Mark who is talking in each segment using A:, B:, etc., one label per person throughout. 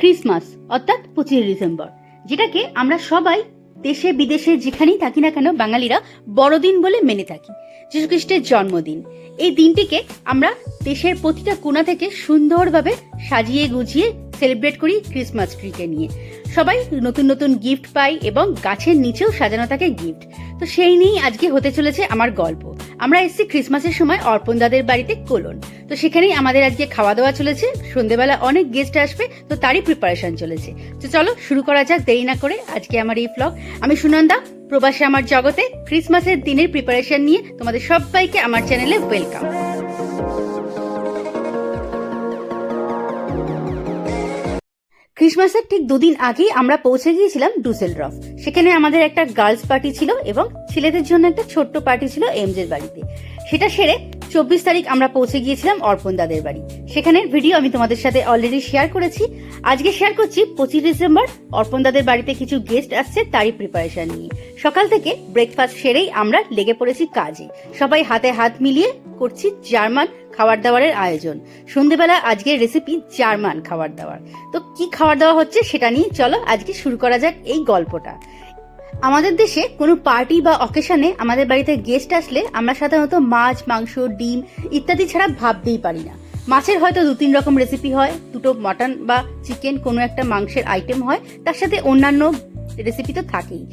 A: Christmas অর্থাৎ পঁচিশে December, যেটাকে আমরা সবাই দেশে, বিদেশে যেখানেই থাকি না কেন, বাঙালিরা বড়দিন বলে মেনে থাকি। যীশুখ্রিস্টের জন্মদিন। এই দিনটিকে আমরা দেশের প্রতিটা কোণা থেকে সুন্দরভাবে সাজিয়ে গুছিয়ে সেলিব্রেট করি ক্রিসমাস ট্রিকে নিয়ে। সবাই নতুন নতুন গিফট পাই এবং গাছের নিচেও সাজানো থাকে গিফট তো সেই নিয়েই আজকে হতে চলেছে আমার গল্প। আমরা এসেছি ক্রিসমাসের সময় অর্পণ দাদের বাড়িতে কোলন। তো সেখানেই আমাদের আজকে খাওয়া দাওয়া চলেছে। সন্ধেবেলা অনেক গেস্ট আসবে, তো তারই প্রিপারেশন চলেছে। তো চলো, শুরু করা যাক, দেরি না করে আজকে আমার এই ব্লগ আমি সুনন্দা, প্রবাসে আমার জগতে ক্রিসমাসের দিনের প্রিপারেশন নিয়ে তোমাদের সবাইকে আমার চ্যানেলে ওয়েলকাম ক্রিসমাসের ঠিক দুদিন আগেই আমরা পৌঁছে গিয়েছিলাম ডুসেলড্রফ। সেখানে আমাদের একটা গার্লস পার্টি ছিল এবং ছেলেদের জন্য একটা ছোট্ট পার্টি ছিল এমজের বাড়িতে। সেটা সেরে চব্বিশ তারিখ আমরা পৌঁছে গিয়েছিলাম অর্পণ দাদের বাড়ি। সেখানের ভিডিও আমি তোমাদের সাথে অলরেডি শেয়ার করেছি। আজকে শেয়ার করছি পঁচিশ ডিসেম্বর। অর্পণ দাদের বাড়িতে কিছু গেস্ট আসছে তারই প্রিপারেশন নিয়ে। সকাল থেকে ব্রেকফাস্ট সেরেই আমরা লেগে পড়েছি কাজে। সবাই হাতে হাত মিলিয়ে করছি জার্মান খাবার দাবারের আয়োজন। সন্ধেবেলা আজকের রেসিপি জার্মান খাবার দাবার তো কি খাবার দাওয়া হচ্ছে সেটা নিয়ে চলো আজকে শুরু করা যাক এই গল্পটা। আমাদের দেশে কোনো পার্টি বা অকেশনে আমাদের বাড়িতে গেস্ট আসলে আমরা সাধারণত মাছ, মাংস, ডিম ইত্যাদি ছাড়া ভাবতেই পারি না। মাছের হয়তো দু তিন রকম রেসিপি হয়, দুটো মটন বা চিকেন কোনো একটা মাংসের আইটেম হয়, তার সাথে অন্যান্য রেসিপি তো থাকেই।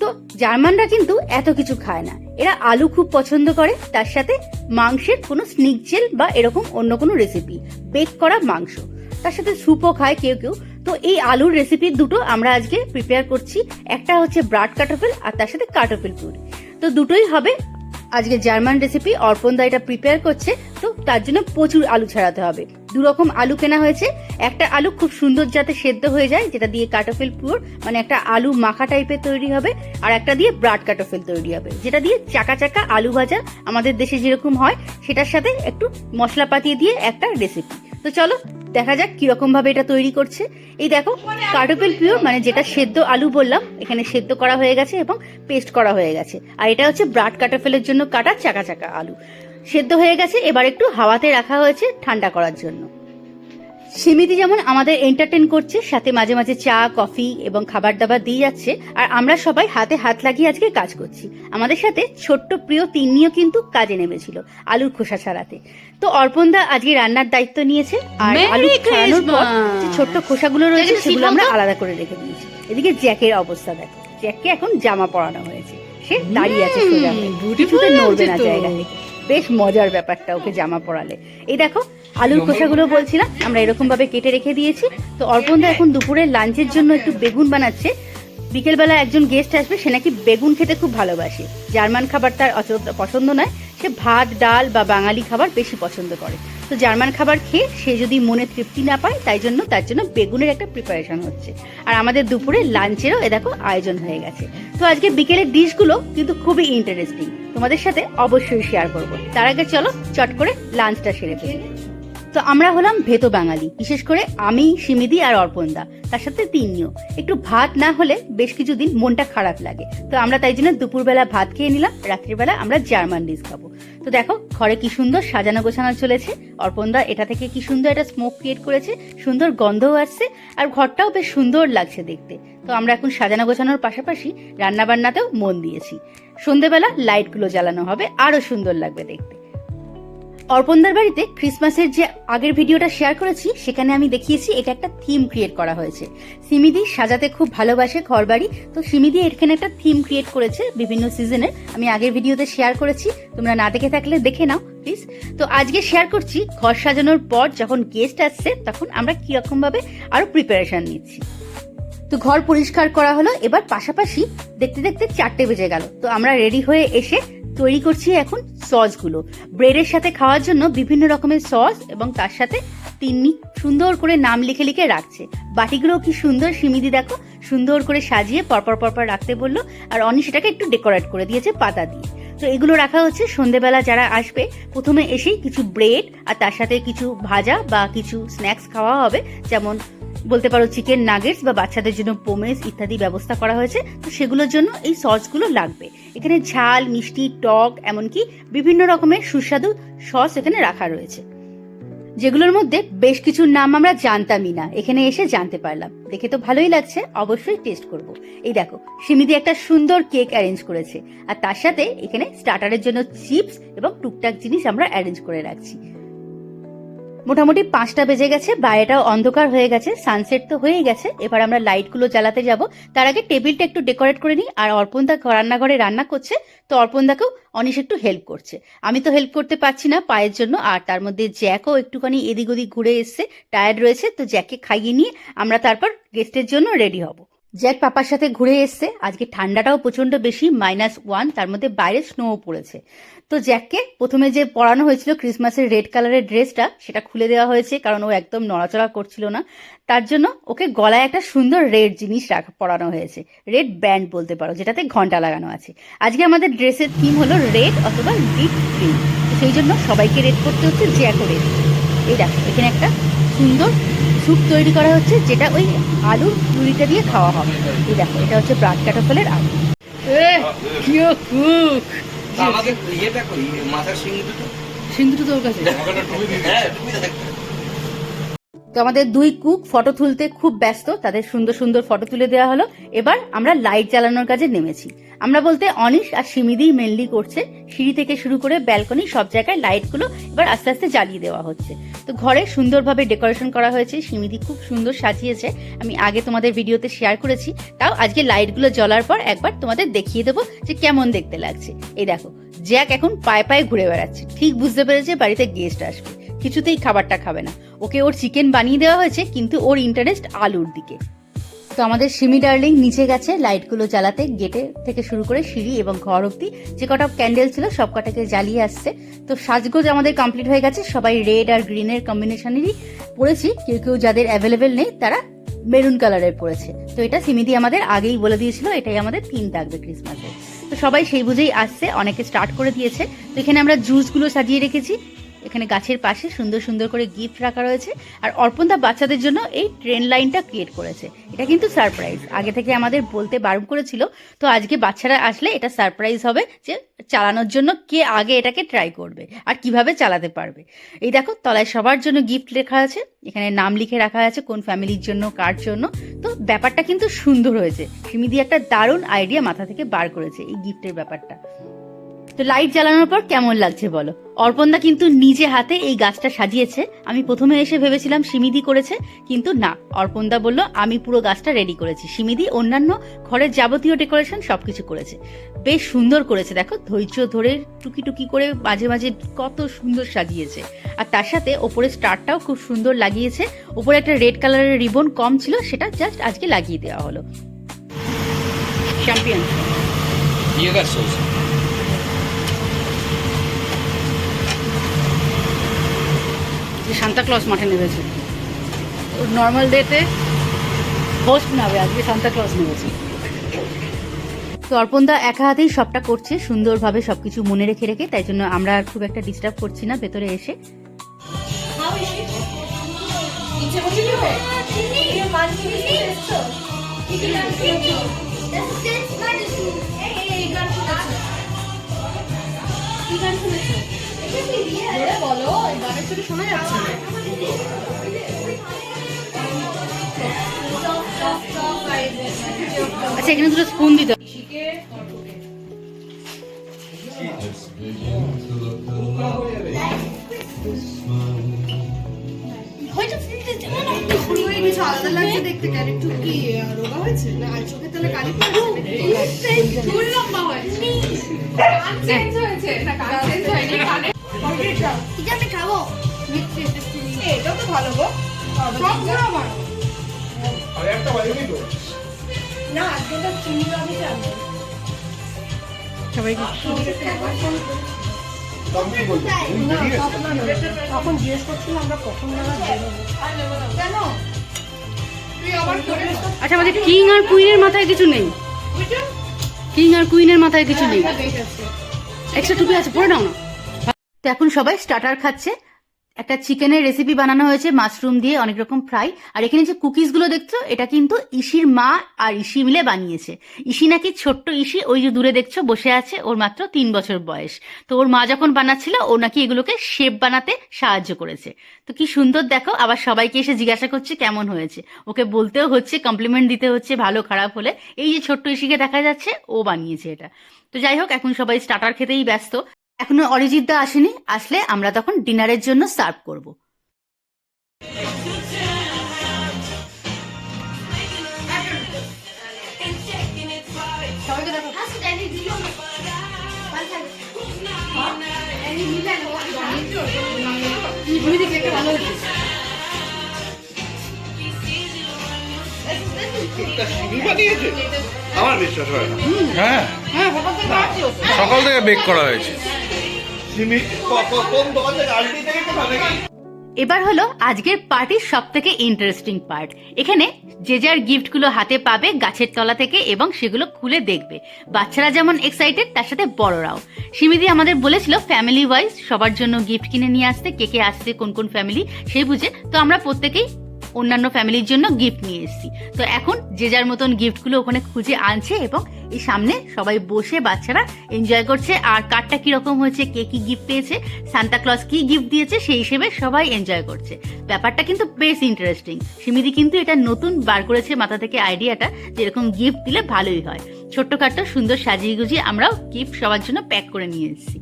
A: তো জার্মানরা কিন্তু এত কিছু খায় না। এরা আলু খুব পছন্দ করে, তার সাথে মাংসের কোনো স্নিকজেল বা এরকম অন্য কোনো রেসিপি বেক করা মাংস। তার সাথে স্যুপও খায় কেউ কেউ। তো এই আলুর রেসিপি দুটো আমরা আজকে প্রিপেয়ার করছি। একটা হচ্ছে ব্রাড কাটোফেল আর তার সাথে কাটোফেল পুরি। তো দুটোই হবে আজকে জার্মান রেসিপি অর্পণ দা এটা প্রিপেয়ার করছে, তো তার জন্য প্রচুর আলু ছাড়াতে হবে। দু রকম আলু কেনা হয়েছে, একটা আলু খুব সুন্দর যাতে সেদ্ধ হয়ে যায়, যেটা দিয়ে কাটোফেল পুর মানে একটা আলু মাখা টাইপের তৈরি হবে, আর একটা দিয়ে ব্রাড কাটোফেল তৈরি হবে, যেটা দিয়ে চাকা চাকা আলু ভাজা আমাদের দেশে যেরকম হয়, সেটার সাথে একটু মশলা পাতিয়ে দিয়ে একটা রেসিপি তো চলো, দেখা যাক কীরকম ভাবে এটা তৈরি করছে। এই দেখো কার্টোপেল পিওর মানে যেটা সেদ্ধ আলু বললাম, এখানে সেদ্ধ করা হয়ে গেছে এবং পেস্ট করা হয়ে গেছে। আর এটা হচ্ছে ব্রাড কাটাফেলের জন্য কাটা চাকা চাকা আলু। সেদ্ধ হয়ে গেছে, এবার একটু হাওয়াতে রাখা হয়েছে ঠান্ডা করার জন্য। সিমিতি যেমন আমাদের এন্টারটেন করছে সাথে মাঝে মাঝে চা কফি এবং খাবার দাবার দিয়ে যাচ্ছে। আর আমরা সবাই হাতে হাত লাগিয়ে আজকে কাজ করছি। আমাদের সাথে ছোট্ট প্রিয় তিন্নিও কিন্তু কাজে নেমেছিল আলুর খোসা ছাড়াতে। তো অর্পণদা আজকে রান্নার দায়িত্ব নিয়েছে আর আলু ছাড়ানোর পর যে ছোট্ট খোসাগুলো রয়েছে সেগুলো আমরা আলাদা করে রেখে দিয়েছি। এদিকে জ্যাকের অবস্থা দেখো জ্যাককে এখন জামা পরানো হয়েছে। সে দাঁড়িয়ে আছে সোজা। কিছুতে নড়বে না জায়গা থেকে। বেশ মজার ব্যাপারটা ওকে জামা পড়ালে এই দেখো আলুর খোসাগুলো বলছিলাম আমরা এরকম ভাবে কেটে রেখে দিয়েছি। তো অর্পণদা এখন দুপুরের লাঞ্চের জন্য একটু বেগুন বানাচ্ছে। বিকেলবেলা একজন গেস্ট আসবে সে নাকি বেগুন খেতে খুব ভালোবাসে। জার্মান খাবার তার পছন্দ নয় সে ভাত ডাল বা বাঙালি খাবার বেশি পছন্দ করে। তো জার্মান খাবার খেয়ে সে যদি মনে তৃপ্তি না পায়, তাই জন্য তার জন্য বেগুনের একটা প্রিপারেশন হচ্ছে। আর আমাদের দুপুরে লাঞ্চেরও এ দেখো আয়োজন হয়ে গেছে। তো আজকে বিকেলের ডিশগুলো কিন্তু খুবই ইন্টারেস্টিং তোমাদের সাথে অবশ্যই শেয়ার করব। তার আগে চলো চট করে লাঞ্চটা সেরে ফেলি। তো আমরা হলাম ভেতো বাঙালি, বিশেষ করে আমি, সিমিদি আর অর্পণদা, তার সাথে তিনিও। একটু ভাত না হলে বেশ কিছুদিন মনটা খারাপ লাগে। তো আমরা তাই জন্য দুপুরবেলা ভাত খেয়ে নিলাম, রাত্রিবেলা আমরা জার্মান ডিশ খাব। তো দেখো, ঘরে কি সুন্দর সাজানো গোছানো চলেছে। অর্পণদা এটা থেকে কি সুন্দর একটা স্মোক ক্রিয়েট করেছে, সুন্দর গন্ধও আসছে, আর ঘরটাও বেশ সুন্দর লাগছে দেখতে। তো আমরা এখন সাজানো গোছানোর পাশাপাশি রান্নাবান্নাতেও মন দিয়েছি। সন্ধেবেলা লাইটগুলো জ্বালানো হবে, আরও সুন্দর লাগবে দেখতে। অর্পণদার বাড়িতে ক্রিসমাসের যে আগের ভিডিওটা শেয়ার করেছি, সেখানে আমি দেখিয়েছি এটা একটা থিম ক্রিয়েট করা হয়েছে। সিমিদি সাজাতে খুব ভালোবাসে ঘর বাড়ি তো সিমিদি এখানে একটা থিম ক্রিয়েট করেছে বিভিন্ন সিজনের আমি আগের ভিডিওতে শেয়ার করেছি, তোমরা না দেখে থাকলে দেখে নাও প্লিজ তো আজকে শেয়ার করছি ঘর সাজানোর পর যখন গেস্ট আসছে, তখন আমরা কীরকম ভাবে আরও প্রিপারেশন নিচ্ছি। তো ঘর পরিষ্কার করা হলো, এবার পাশাপাশি দেখতে দেখতে চারটে বেজে গেল। তো আমরা রেডি হয়ে এসে তৈরি করছি এখন সসগুলো। ব্রেডের সাথে খাওয়ার জন্য বিভিন্ন রকমের সস এবং তার সাথে তিন্নি সুন্দর করে নাম লিখে লিখে রাখছে। বাটিগুলো কি সুন্দর সিমিদি দেখো, সুন্দর করে সাজিয়ে পরপর পরপর রাখতে বলল আর অনি সেটাকে একটু ডেকোরেট করে দিয়েছে পাতা দিয়ে। তো এগুলো রাখা হচ্ছে সন্ধেবেলা যারা আসবে, প্রথমে এসেই কিছু ব্রেড আর তার সাথে কিছু ভাজা বা কিছু স্ন্যাক্স খাওয়া হবে, যেমন বলতে পারো চিকেন নাগেটস বা বাচ্চাদের জন্য পোমেস ইত্যাদি ব্যবস্থা করা হয়েছে। তো সেগুলোর জন্য এই সসগুলো লাগবে। এখানে ঝাল, মিষ্টি, টক, এমনকি বিভিন্ন রকমের সুস্বাদু সস এখানে রাখা রয়েছে। যেগুলোর মধ্যে বেশ কিছু নাম আমরা জানতামই না। এখানে এসে জানতে পারলাম। দেখে তো ভালোই লাগছে। অবশ্যই টেস্ট করব। এই দেখো, সিমিদি একটা সুন্দর কেক অ্যারেঞ্জ করেছে। আর তার সাথে এখানে স্টার্টারের জন্য চিপস এবং টুকটাক জিনিস আমরা অ্যারেঞ্জ করে রাখছি। মোটামুটি পাঁচটা বেজে গেছে, বাইরেটাও অন্ধকার হয়ে গেছে সানসেট তো হয়েই গেছে। এবার আমরা লাইটগুলো জ্বালাতে যাব। তার আগে টেবিলটা একটু ডেকোরেট করে নিই, আর অর্পণদা রান্নাঘরে রান্না করছে, তো অর্পণদাকেও অনিশ একটু হেল্প করছে। আমি তো হেল্প করতে পারছি না পায়ের জন্য, আর তার মধ্যে জ্যাকও একটুখানি এদিক ওদিক ঘুরে এসছে টায়ার্ড রয়েছে, তো জ্যাককে খাইয়ে নিয়ে আমরা তারপর গেস্টের জন্য রেডি হব। জ্যাক পাপার সাথে ঘুরে এসছে। আজকে ঠান্ডাটাও প্রচণ্ড বেশি মাইনাস ওয়ান তার মধ্যে বাইরে স্নোও পড়েছে। তো জ্যাককে প্রথমে যে পরানো হয়েছিল ক্রিসমাসের রেড কালারের ড্রেসটা, সেটা খুলে দেওয়া হয়েছে, কারণ ও একদম নড়াচড়া করছিল না। তার জন্য ওকে গলায় একটা সুন্দর রেড জিনিস রাখা, পরানো হয়েছে। রেড ব্যান্ড বলতে পারো, যেটাতে ঘণ্টা লাগানো আছে। আজকে আমাদের ড্রেসের থিম হলো রেড অথবা ডিপ গ্রিন সেই জন্য সবাইকে রেড করতে হচ্ছে, জ্যাকও রেড এই দেখো, এখানে একটা সুন্দর স্যুপ তৈরি করা হচ্ছে যেটা ওই আলুর পুরিটা দিয়ে খাওয়া হবে। এই দেখো এটা হচ্ছে ব্রাড কাটাফলের আলু। সিন্দুর তোর কাছে।
B: হ্যাঁ
A: তো আমাদের দুই কুক ফটো তুলতে খুব ব্যস্ত, তাদের সুন্দর সুন্দর ফটো তুলে দেওয়া হলো। এবার আমরা লাইট জ্বালানোর কাজে নেমেছি। আমরা বলতে অনিশ আর সিমিদিই মেনলি করছে। সিঁড়ি থেকে শুরু করে ব্যালকনি, সব জায়গায় লাইটগুলো এবার আস্তে আস্তে জ্বালিয়ে দেওয়া হচ্ছে। তো ঘরে সুন্দরভাবে ডেকোরেশন করা হয়েছে, সিমিদি খুব সুন্দর সাজিয়েছে। আমি আগে তোমাদের ভিডিওতে শেয়ার করেছি, তাও আজকে লাইটগুলো জ্বলার পর একবার তোমাদের দেখিয়ে দেবো যে কেমন দেখতে লাগছে। এই দেখো, জ্যাক এখন পায়ে পায়ে ঘুরে বেড়াচ্ছে। ঠিক বুঝতে পেরেছে বাড়িতে গেস্ট আসবে। কিছুতেই খাবারটা খাবে না। ওকে ওর চিকেন বানিয়ে দেওয়া হয়েছে, কিন্তু ওর ইন্টারেস্ট আলুর দিকে। তো আমাদের সিমি ডার্লিং নিচে গেছে লাইটগুলো জ্বালাতে গেটে থেকে শুরু করে সিঁড়ি এবং ঘর অব্দি যে কটা ক্যান্ডেল ছিল, সব কটাকে জ্বালিয়ে আসছে। তো সাজগোজ আমাদের কমপ্লিট হয়ে গেছে, সবাই রেড আর গ্রিনের কম্বিনেশনেরই পড়েছি। কেউ কেউ যাদের অ্যাভেলেবেল নেই, তারা মেরুন কালারের পড়েছে। তো এটা সিমিদি আমাদের আগেই বলে দিয়েছিল, এটাই আমাদের থিম থাকবে ক্রিসমাসে তো সবাই সেই বুঝেই আসছে, অনেকে স্টার্ট করে দিয়েছে। তো এখানে আমরা জুসগুলো সাজিয়ে রেখেছি। এখানে গাছের পাশে সুন্দর সুন্দর করে গিফট রাখা রয়েছে। আর অর্পণদা বাচ্চাদের জন্য এই ট্রেন লাইনটা ক্রিয়েট করেছে। এটা কিন্তু সারপ্রাইজ আগে থেকে আমাদের বলতে বারণ করেছিল। তো আজকে বাচ্চারা আসলে এটা সারপ্রাইজ হবে যে চালানোর জন্য কে আগে এটাকে ট্রাই করবে আর কীভাবে চালাতে পারবে। এই দেখো, তলায় সবার জন্য গিফট লেখা আছে। এখানে নাম লিখে রাখা আছে কোন ফ্যামিলির জন্য, কার জন্য। তো ব্যাপারটা কিন্তু সুন্দর হয়েছে। সিমিদি একটা দারুণ আইডিয়া মাথা থেকে বার করেছে এই গিফটের ব্যাপারটা। তো লাইট জ্বালানোর পর কেমন লাগছে বলো? অর্পণদা কিন্তু নিজে হাতে এই গাছটা সাজিয়েছে। আমি প্রথমে এসে ভেবেছিলাম সিমিদি করেছে, কিন্তু না। অর্পণদা বলল, আমি পুরো গাছটা রেডি করেছি। সিমিদি অন্যান্য ঘরের যাবতীয় ডেকোরেশন সবকিছু করেছে। বেশ সুন্দর করেছে, দেখো। ধৈর্য ধরে টুকি টুকি করে মাঝে মাঝে কত সুন্দর সাজিয়েছে। আর তার সাথে ওপরে স্টারটাও খুব সুন্দর লাগিয়েছে। ওপরে একটা রেড কালারের রিবন কম ছিল, সেটা জাস্ট আজকে লাগিয়ে দেওয়া হলো। চ্যাম্পিয়ন
B: ইয়েগার সস
A: যে সান্তা ক্লজ মাঠে নেমেছে। নর্মাল ডেতে হোস্ট নাবে আজকে সান্তা ক্লজ নেমেছে। তো অর্পণদা একা হাতেই সবটা করছে সুন্দরভাবে সবকিছু মনে রেখে রেখে তাই জন্য আমরা আর খুব একটা ডিস্টার্ব করছি না ভেতরে এসে। আচ্ছা এখানে দুটো স্পুন দিতে
C: আলাদা লাগছে দেখতে কেন একটু কি রোগা হয়েছে? না আর চোখের তলে কালি পড়েছে লম্বা হয়েছে। হয়েছে। না কান চেঞ্জ হয়নি কানে
A: আচ্ছা আমাদের কিং আর কুইনের মাথায় কিছু নেই। কিং আর কুইনের মাথায় কিছু নেই। এক্সট্রা টুপি আছে, পরে নাও না। তো এখন সবাই স্টার্টার খাচ্ছে। একটা চিকেনের রেসিপি বানানো হয়েছে মাশরুম দিয়ে অনেক রকম ফ্রাই আর এখানে যে কুকিজগুলো দেখছ, এটা কিন্তু ইসির মা আর ইসি মিলে বানিয়েছে। ইসি নাকি ছোট্ট ইসি, ওই যে দূরে দেখছ, বসে আছে ওর মাত্র তিন বছর বয়স। তো ওর মা যখন বানাচ্ছিল, ও নাকি এগুলোকে শেপ বানাতে সাহায্য করেছে। তো কি সুন্দর দেখো, আবার সবাইকে এসে জিজ্ঞাসা করছে, কেমন হয়েছে? ওকে বলতেও হচ্ছে কমপ্লিমেন্ট দিতে হচ্ছে, ভালো খারাপ হলে। এই যে ছোট্ট ইসিকে দেখা যাচ্ছে, ও বানিয়েছে এটা। তো যাই হোক, এখন সবাই স্টার্টার খেতেই ব্যস্ত। এখনও অরিজিৎ দা আসেনি আসলে আমরা তখন ডিনারের জন্য সার্ভ করব।
B: আমার বিশ্বাস হয় না।
D: হ্যাঁ।
C: হ্যাঁ সকাল থেকে খাচ্ছি
D: সকাল থেকে বেক করা হয়েছে।
A: এবার হলো আজকের পার্টির সব থেকে ইন্টারেস্টিং পার্ট এখানে যে যার গিফটগুলো হাতে পাবে গাছের তলা থেকে এবং সেগুলো খুলে দেখবে। বাচ্চারা যেমন এক্সাইটেড তার সাথে বড়রাও। সিমিদি আমাদের বলেছিল ফ্যামিলি ওয়াইজ সবার জন্য গিফট কিনে নিয়ে আসতে, কে কে আসছে, কোন কোন ফ্যামিলি সেই বুঝে। তো আমরা প্রত্যেকেই অন্যান্য ফ্যামিলির জন্য গিফট নিয়ে এসেছি। তো এখন যে যার মতন গিফটগুলো ওখানে খুঁজে আনছে এবং এই সামনে সবাই বসে বাচ্চারা এনজয় করছে। আর কারটা কীরকম হয়েছে, কে কি গিফট পেয়েছে সান্তা ক্লজ কি গিফট দিয়েছে, সেই হিসেবে সবাই এনজয় করছে। ব্যাপারটা কিন্তু বেশ ইন্টারেস্টিং সিমিদি কিন্তু এটা নতুন বার করেছে মাথা থেকে আইডিয়াটা যে এরকম গিফট দিলে ভালোই হয়। ছোট্টখাট্ট সুন্দর সাজিয়ে গুজিয়ে আমরাও গিফট সবার জন্য প্যাক করে নিয়ে এসেছি।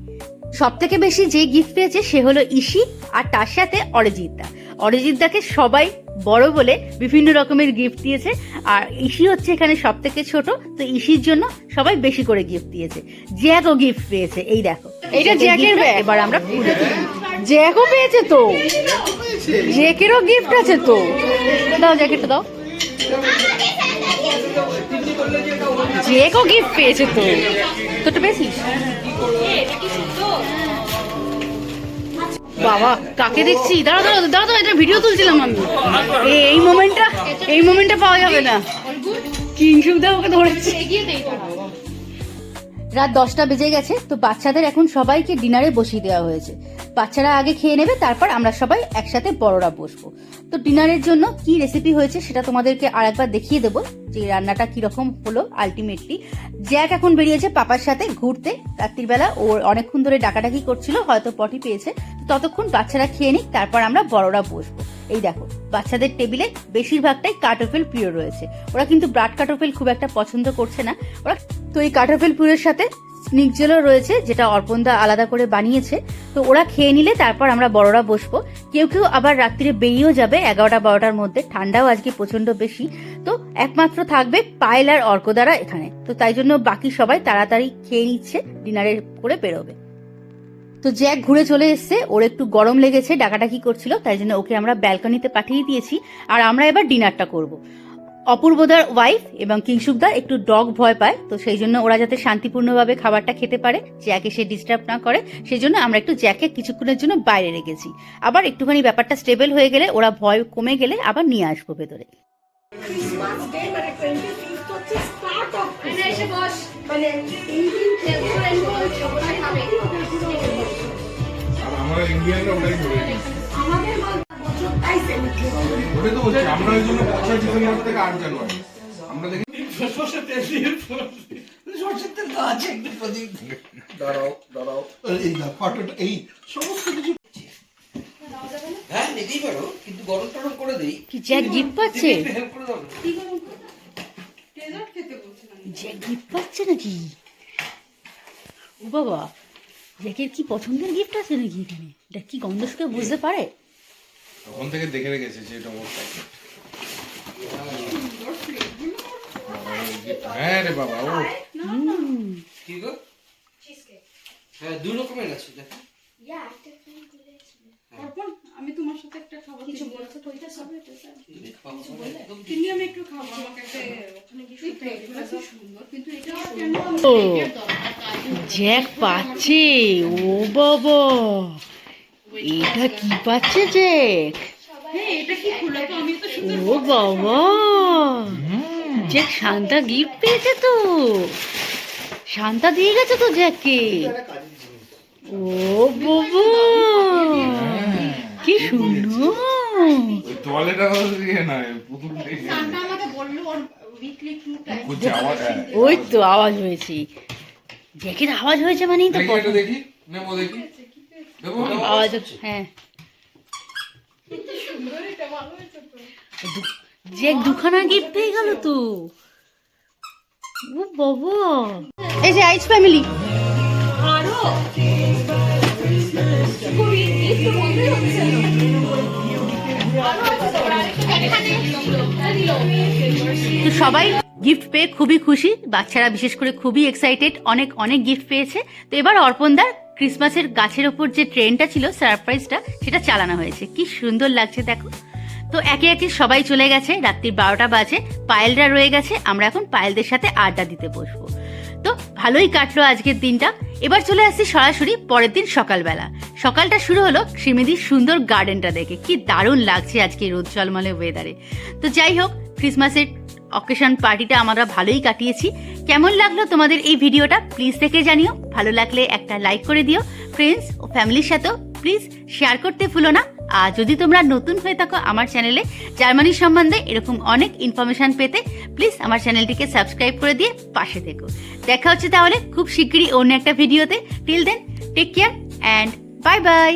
A: সব থেকে বেশি যে গিফট পেয়েছে সে হলো ইসি আর তার সাথে অরিজিৎদা অরিজিৎদাকে সবাই বড় বলে বিভিন্ন রকমের গিফট দিয়েছে। আর ইসি হচ্ছে এখানে সব থেকে ছোট তো ইসির জন্য সবাই বেশি করে গিফট দিয়েছে। জ্যাকও গিফট পেয়েছে এই দেখো।
C: এইটা জ্যাকের ব্যাগ।
A: এবার আমরা খুলে।
C: জ্যাকও পেয়েছে তো? জ্যাকেরও গিফট আছে তো? দাও জ্যাকেটটা দাও। জ্যাকও গিফট পেয়েছে তো?
A: তোরটা পেয়েছিস? বাবা, কাকে দেখছি? দাঁড়া দাঁড়া দাঁড়া দাঁড়া এটা ভিডিও তুলছিলাম আমি। এই- মোমেন্টটা এই মোমেন্টটা পাওয়া যাবে না। কিংসুকদা ওকে ধরেছে। রাত দশটা বেজে গেছে, তো বাচ্চাদের এখন সবাইকে ডিনারে বসিয়ে দেওয়া হয়েছে। বাচ্চারা আগে খেয়ে নেবে, তারপর আমরা সবাই একসাথে বড়রা বসবো। তো ডিনারের জন্য কি রেসিপি হয়েছে সেটা তোমাদেরকে আর একবার দেখিয়ে দেবো। যে রান্নাটা কীরকম হলো আলটিমেটলি জ্যাক এখন বেরিয়েছে পাপার সাথে ঘুরতে। রাত্রিবেলা ও অনেকক্ষণ ধরে ডাকাডাকি করছিল, হয়তো পটি পেয়েছে। ততক্ষণ বাচ্চারা খেয়ে নিক, তারপর আমরা বড়রা বসবো। এই দেখো, বাচ্চাদের টেবিলে বেশিরভাগটাই কাটোফেল প্রিয় রয়েছে। ওরা কিন্তু ব্রাড কাটোফেল খুব একটা পছন্দ করছে না। ওরা তো এই কাটোফেল পুরের সাথে স্নিকজেলও রয়েছে, যেটা অর্পণদা আলাদা করে বানিয়েছে। তো ওরা খেয়ে নিলে তারপর আমরা বড়রা বসবো। কেউ কেউ আবার রাত্রিরে বেরিয়েও যাবে, এগারোটা বারোটার মধ্যে। ঠান্ডাও আজকে প্রচণ্ড বেশি। তো একমাত্র থাকবে পায়েল আর অর্কদারা এখানে। তো তাই জন্য বাকি সবাই তাড়াতাড়ি খেয়ে নিচ্ছে ডিনারের করে বেরোবে। তো জ্যাক ঘুরে চলে এসছে, ওর একটু গরম লেগেছে, ডাকাডাকি করছিল, তাই জন্য ওকে আমরা ব্যালকনিতে পাঠিয়ে দিয়েছি। আর আমরা এবার ডিনারটা করব। অপূর্বদার ওয়াইফ এবং কিংসুকদা একটু ডগ ভয় পায় তো সেই জন্য ওরা যাতে শান্তিপূর্ণভাবে খাবারটা খেতে পারে জ্যাকে সে ডিস্টার্ব না করে সেই জন্য আমরা একটু জ্যাকে কিছুক্ষণের জন্য বাইরে রেখেছি। আবার একটুখানি ব্যাপারটা স্টেবল হয়ে গেলে ওরা ভয় কমে গেলে আবার নিয়ে আসব ভেতরে।
C: মানে
D: নিই।
C: আমাদের
D: ওটাই তো বলছি আমরা ওই জন্য পয়সা ডিসেম্বর থেকে আট জানুয়ারি। আমরা দেখি
B: সর্ষের তেল দিয়ে সর্ষের তেল তো আছে একটু প্রদীপ।
D: দাঁড়াও দাঁড়াও।
B: এই ফটোটা এই সমস্ত কিছু হ্যাঁ নিতেই পারো কিন্তু গরম টরম করে দিই।
A: কি জ্যাক গিফট পাচ্ছে? জ্যাক গিফট নাকি? ও বাবা জ্যাকের কি পছন্দের গিফট আছে নাকি এখানে? এটা কি গন্ধ শুকে বুঝতে পারে।
D: তখন থেকে দেখে রেখেছে যে এটা মোট প্যাকেট হ্যাঁ রে বাবা ও।
B: কি গো? হ্যাঁ দু রকমের আছে দেখো।
C: আমি তোমার সাথে একটা খাব কিছু বলছো তো এটা সব
B: একদম
C: কিন্তু আমি একটু খাব আমাকে একটা ওখানে গিয়ে সুন্দর। কিন্তু এটা কেন
A: ও জ্যাক পাচ্ছে। ও বাবা। এটা কি পাচ্ছে জ্যাক
C: হ্যাঁ এটা কি খুলে তো আমি তো
A: ও বাবা। জ্যাক শান্তা গিফট পেয়েছে তো। শান্তা দিয়ে গেছে তো জ্যাককে ও বাবা। কি সুন্দর।
D: ওই।
A: তো আওয়াজ হয়েছে। জ্যাকের আওয়াজ হয়েছে মানেই তো
D: দেখি দেখি।
A: হ্যাঁ। যে দুখানা গিফট পেয়ে গেল তো। ও বাবা। এই যে আইস ফ্যামিলি
C: আরও।
A: তো সবাই গিফট পেয়ে খুবই খুশি। বাচ্চারা বিশেষ করে খুবই এক্সাইটেড অনেক অনেক গিফট পেয়েছে। তো এবার অর্পণদার ক্রিসমাসের গাছের ওপর যে ট্রেনটা ছিল সারপ্রাইজটা সেটা চালানো হয়েছে। কি সুন্দর লাগছে, দেখো। তো একে একে সবাই চলে গেছে, রাত্রি বারোটা বাজে, পায়েলরা রয়ে গেছে, আমরা এখন পায়েলদের সাথে আড্ডা দিতে বসবো। তো ভালোই কাটলো আজকের দিনটা। এবার চলে আসছি সরাসরি পরের দিন সকালবেলা। সকালটা শুরু হলো শ্রীমেদির সুন্দর গার্ডেনটা দেখে। কি দারুণ লাগছে আজকে রোদ জলমলে ওয়েদারে তো যাই হোক ক্রিসমাসের অকেশন পার্টিটা আমরা ভালোই কাটিয়েছি। কেমন লাগল তোমাদের এই ভিডিওটা? প্লিজ থেকে জানিও। ভালো লাগলে একটা লাইক করে দিও। ফ্রেন্ডস ও ফ্যামিলির সাথেও প্লিজ শেয়ার করতে ভুলো না। আর যদি তোমরা নতুন হয়ে থাকো আমার চ্যানেলে জার্মানি সম্বন্ধে এরকম অনেক ইনফরমেশন পেতে প্লিজ আমার চ্যানেলটিকে সাবস্ক্রাইব করে দিয়ে পাশে থেকো। দেখা হচ্ছে তাহলে খুব শিগগিরই অন্য একটা ভিডিওতে। Till then take care and bye bye